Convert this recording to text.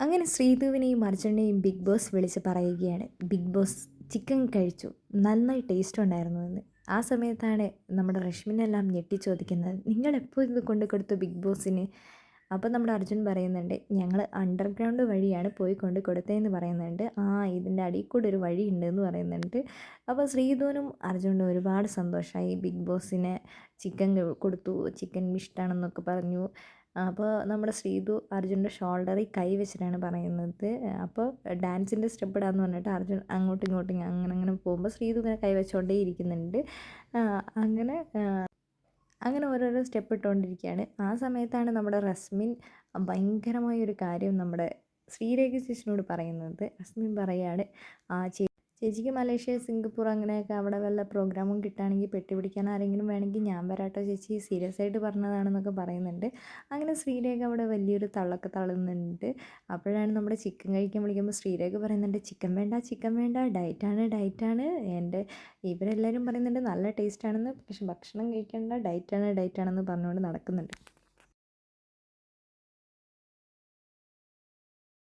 അങ്ങനെ ശ്രീധുവിനെയും അർജുനെയും big boss വിളിച്ച് പറയുകയാണ് ബിഗ് ബോസ് ചിക്കൻ കഴിച്ചു നന്നായി ടേസ്റ്റ് ഉണ്ടായിരുന്നു എന്ന്. ആ സമയത്താണ് നമ്മുടെ റഷ്മിനെല്ലാം ഞെട്ടി ചോദിക്കുന്നത് നിങ്ങൾ എപ്പോൾ ഇത് കൊണ്ട് കൊടുത്തു ബിഗ് ബോസിന്? അപ്പോൾ നമ്മുടെ അർജുൻ പറയുന്നുണ്ട് ഞങ്ങൾ അണ്ടർഗ്രൗണ്ട് വഴിയാണ് പോയി കൊണ്ട് കൊടുത്തതെന്ന് പറയുന്നുണ്ട്. ആ ഇതിന്റെ അടിയിൽ കൂടെ ഒരു വഴി ഉണ്ടെന്ന് പറയുന്നുണ്ട്. അപ്പോൾ ശ്രീധുവിനും അർജുനും ഒരുപാട് സന്തോഷമായി. ബിഗ് ബോസിന് ചിക്കൻ കൊടുത്തു. ചിക്കൻ ഇഷ്ടമാണെന്നൊക്കെ പറഞ്ഞു. അപ്പോൾ നമ്മുടെ ശ്രീതു അർജുന്റെ ഷോൾഡറിൽ കൈ വെച്ചിട്ടാണ് പറയുന്നത്. അപ്പോൾ ഡാൻസിന്റെ സ്റ്റെപ്പ് ഇടാന്ന് പറഞ്ഞിട്ട് അർജുൻ അങ്ങോട്ടും ഇങ്ങോട്ടും അങ്ങനെ അങ്ങനെ പോകുമ്പോൾ ശ്രീതു ഇങ്ങനെ കൈ ഇരിക്കുന്നുണ്ട് അങ്ങനെ അങ്ങനെ ഓരോരോ സ്റ്റെപ്പ് ഇട്ടുകൊണ്ടിരിക്കുകയാണ് ആ സമയത്താണ് നമ്മുടെ റസ്മിൻ ഭയങ്കരമായ ഒരു കാര്യം നമ്മുടെ ശ്രീരേഖ ചേച്ചിനോട് പറയുന്നത്. റസ്മിൻ പറയുകയാണ് ആ ചേ ചേച്ചിക്ക് മലേഷ്യ സിംഗപ്പൂർ അങ്ങനെയൊക്കെ അവിടെ വല്ല പ്രോഗ്രാമും കിട്ടുകയാണെങ്കിൽ പെട്ടി പിടിക്കാൻ ആരെങ്കിലും വേണമെങ്കിൽ ഞാൻ വരാട്ടോ ചേച്ചി. സീരിയസ് ആയിട്ട് പറഞ്ഞതാണെന്നൊക്കെ പറയുന്നുണ്ട്. അങ്ങനെ ശ്രീരേഖ അവിടെ വലിയൊരു തള്ളൊക്കെ തള്ളുന്നുണ്ട്. അപ്പോഴാണ് നമ്മുടെ ചിക്കൻ കഴിക്കാൻ വിളിക്കുമ്പോൾ ശ്രീരേഖ പറയുന്നുണ്ട് ചിക്കൻ വേണ്ട ചിക്കൻ വേണ്ട ഡയറ്റാണ് ഡയറ്റാണ്. എന്റെ ഇവരെല്ലാവരും പറയുന്നുണ്ട് നല്ല ടേസ്റ്റാണെന്ന് പക്ഷെ ഭക്ഷണം കഴിക്കേണ്ട ഡയറ്റാണ് ഡയറ്റാണെന്ന് പറഞ്ഞുകൊണ്ട് നടക്കുന്നുണ്ട്.